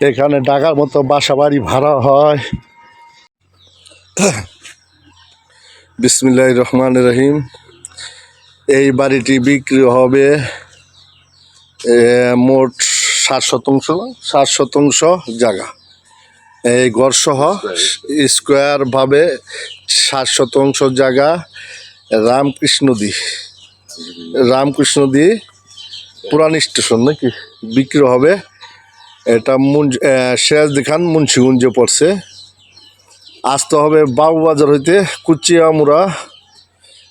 এখানে ঢাকার মতো বাসা বাড়ি ভাড়া হয়। বিসমিল্লাহ রহমান রহিম। এই বাড়িটি বিক্রি হবে মোট ষাট শতাংশ ষাট শতাংশ জায়গা। এই গড়সহ স্কোয়ার ভাবে ষাট শতাংশ জায়গা রামকৃষ্ণদি রামকৃষ্ণদি পুরান স্টেশন নাকি? বিক্রি হবে এটা মুন্স সিরাজদি খান মুন্সিগঞ্জে পড়ছে। আসতে হবে বাবুবাজার হইতে কুচিয়ামুড়া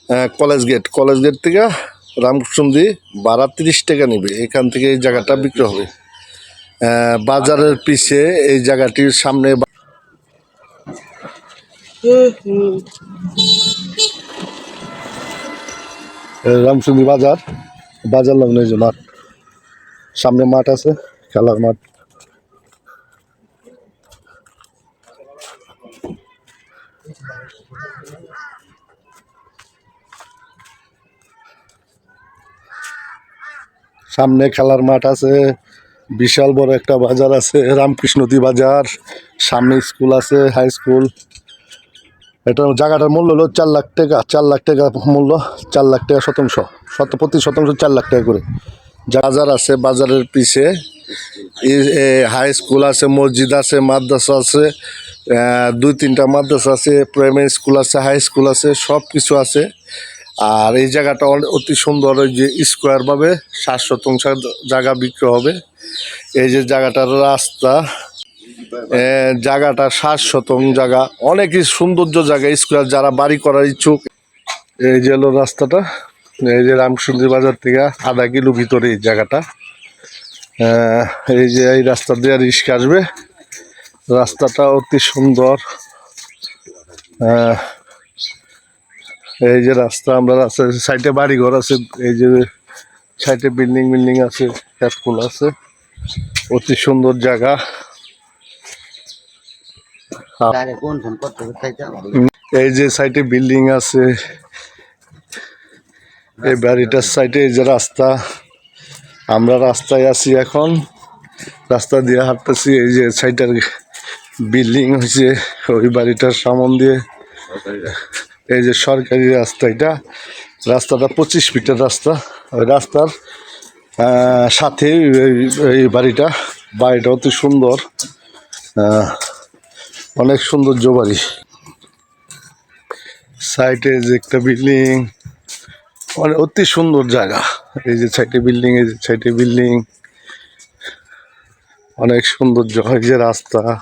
আহ, কলেজ গেট। কলেজ গেট থেকে রামকৃষ্ণদি বারা তিরিশ টাকা নেবে। এখান থেকে এই জায়গাটা বিক্রি হবে। বাজারের পিছে এই জায়গাটির সামনে রামসুন্দি বাজার। বাজার লগ্ন এই মাঠ। সামনে মাঠ আছে খেলার মাঠ। সামনে খেলার মাঠ আছে, বিশাল বড় একটা বাজার আছে রামকৃষ্ণদী বাজার, সামনে স্কুল আছে হাই স্কুল এটা জায়গাটার মূল্য হলো চার লাখ টাকা, চার লাখ টাকা মূল্য, চার লাখ টাকা শতাংশ, শত, প্রতি শতাংশ চার লাখ টাকা করে। বাজার আছে, বাজারের পিছে হাই স্কুল আছে, মসজিদ আছে, মাদ্রাসা আছে দুই তিনটা মাদ্রাসা আছে প্রাইমারি স্কুল আছে হাই স্কুল আছে সব কিছু আছে। আর এই জায়গাটা অতি সুন্দর, ওই যে স্কোয়ারভাবে ষাট শতাংশ জায়গা বিক্রি হবে। এই যে জায়গাটার রাস্তা জায়গাটা সাত শতং জায়গা। অনেকই সৌন্দর্য জায়গা স্কোয়ার যারা বাড়ি করার ইচ্ছুক। এই যে হলো রাস্তাটা, এই যে রামসুন্দর বাজার থেকে আধা কিলো ভিতরে এই জায়গাটা। এই যে এই রাস্তা দিয়ে রিস্ক আসবে। রাস্তাটা অতি সুন্দর। এই যে রাস্তা আমরা রাস্তার সাইডে বাড়ি ঘর আছে এই যে সাইডে বিল্ডিং বিল্ডিং আছে স্কুল আছে। অতি সুন্দর জায়গা। এই যে সাইডে বিল্ডিং আছে এই বাড়িটার সাইডে এই যে রাস্তা। আমরা রাস্তায় আছি এখন। রাস্তা দিয়ে হাঁটতেছি এই যে সাইডের বিল্ডিং হয়েছে ওই বাড়িটার সামন দিয়ে। এই যে সরকারি রাস্তা এটা, রাস্তাটা পঁচিশ ফিটের রাস্তা। ওই রাস্তার সাথে এই- বাড়িটা বাড়িটা অতি সুন্দর। অনেক সৌন্দর্য বাড়ি। সাইডে যে একটা বিল্ডিং মানে অতি সুন্দর জায়গা। এই যে সাইডে বিল্ডিং, এই যে সাইডে বিল্ডিং। অনেক সৌন্দর্য এই যে রাস্তা।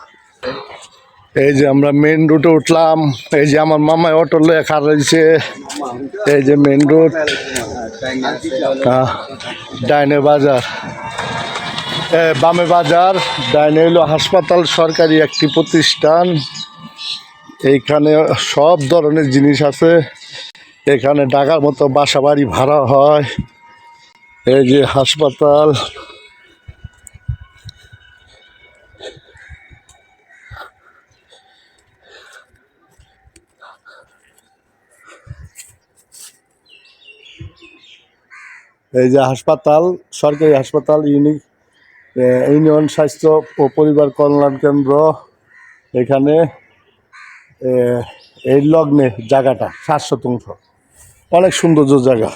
এই যে আমরা মেন রুটে উঠলাম, এই যে আমার মামায় অটো লয়ে রয়েছে এই যে মেন রুট ডাইনে বাজার। বামে বাজার, ডাইনে হইল হাসপাতাল, সরকারি একটি প্রতিষ্ঠান। এইখানে সব ধরনের জিনিস আছে। এখানে ঢাকার মতো বাসা বাড়ি ভাড়া হয়। এই যে হাসপাতাল এই যে হাসপাতাল, সরকারি হাসপাতাল, ইউনিক ইউনিয়ন স্বাস্থ্য ও পরিবার কল্যাণ কেন্দ্র এখানে এই লগ্নে জায়গাটা সাত শতাংশ অনেক সৌন্দর্য জায়গা।